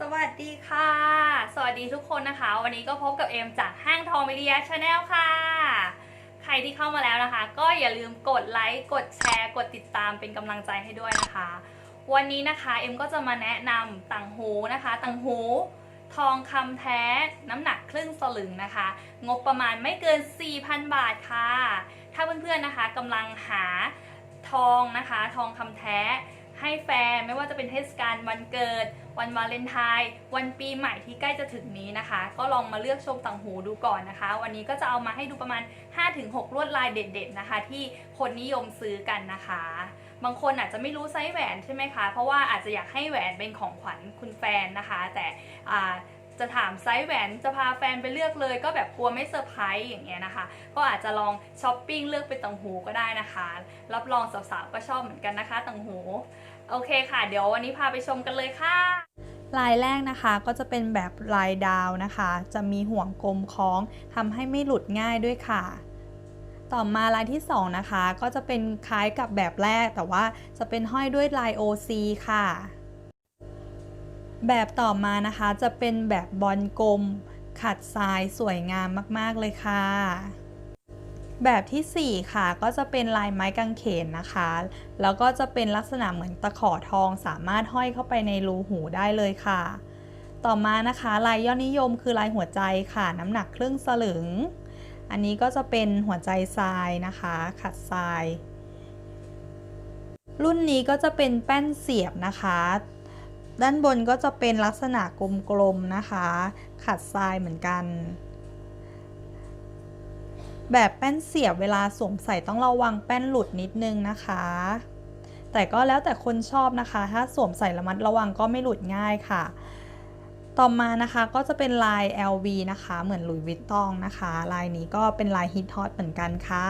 สวัสดีค่ะ สวัสดีทุกคนนะคะ วันนี้ก็พบกับเอมจากห้างทองมิเลียชาแนลค่ะ ใครที่เข้ามาแล้วนะคะ ก็อย่าลืมกดไลค์ กดแชร์ กดติดตามเป็นกำลังใจให้ด้วยนะคะ วันนี้นะคะเอ็มก็จะมาแนะนำต่างหูนะคะ ต่างหู ทองคำแท้ น้ำหนักครึ่งสลึงนะคะ งบประมาณไม่เกิน 4,000 บาทค่ะ ถ้าเพื่อนๆนะคะกำลังหาทองนะคะ ทองคำแท้ให้แฟนไม่ว่าจะเป็นเทศกาลวันเกิด วันวาเลนไทน์วันปีใหม่ที่ใกล้จะถึงนี้นะคะ ก็ลองมาเลือกชมต่างหูดูก่อนนะคะ วันนี้ก็จะเอามาให้ดูประมาณ 5-6 ลวดลายเด็ด ๆนะคะ ที่คนนิยมซื้อกันนะคะ บางคนอาจจะไม่รู้ไซส์แหวนใช่ไหมคะ เพราะว่าอาจจะอยากให้แหวนเป็นของขวัญคุณแฟนนะคะ แต่อ่า จะถามไซส์แหวนจะพาแฟนไปเลือกเลยก็แบบกลัวไม่เซอร์ไพรส์อย่างเงี้ยนะคะ ก็อาจจะลองช้อปปิ้งเลือกเป็นต่างหูก็ได้นะคะ รับรองสาวๆก็ชอบเหมือนกันนะคะต่างหู โอเคค่ะ เดี๋ยววันนี้พาไปชมกันเลยค่ะลายแรกนะคะก็จะเป็นแบบลายดาวนะคะ จะมีห่วงกลมคล้องทำให้ไม่หลุดง่ายด้วยค่ะต่อมาลายที่ 2 นะคะ ก็จะเป็นคล้ายกับแบบแรกแต่ว่าจะเป็นห้อยด้วยลาย OC ค่ะ แบบต่อมานะคะจะเป็นแบบบอลกลม ขัดทรายสวยงามมากๆเลยค่ะ แบบทีสี่ 4 ค่ะ ก็จะเป็นลายไม้กางเขนนะคะ แล้วก็จะเป็นลักษณะเหมือนตะขอทองสามารถห้อยเข้าไปในรูหูได้เลยค่ะ ต่อมานะคะ ลายยอดนิยมคือลายหัวใจค่ะ น้ำหนักครึ่งสลึง อันนี้ก็จะเป็นหัวใจทรายนะคะ ขัดทรายรุ่นนี้ก็จะเป็นแป้นเสียบนะคะ ด้านบนก็จะเป็นลักษณะกลมๆนะคะ ขัดทรายเหมือนกัน แบบแป้นเสียบเวลาสวมใส่ต้องระวังแป้นหลุดนิดนึงนะคะ แต่ก็แล้วแต่คนชอบนะคะ ถ้าสวมใส่ระมัดระวังก็ไม่หลุดง่ายค่ะ ต่อมานะคะก็จะเป็นลาย LV นะคะ เหมือนหลุยวิตตองนะคะ ลายนี้ก็เป็นลายฮิตฮอตเหมือนกันค่ะ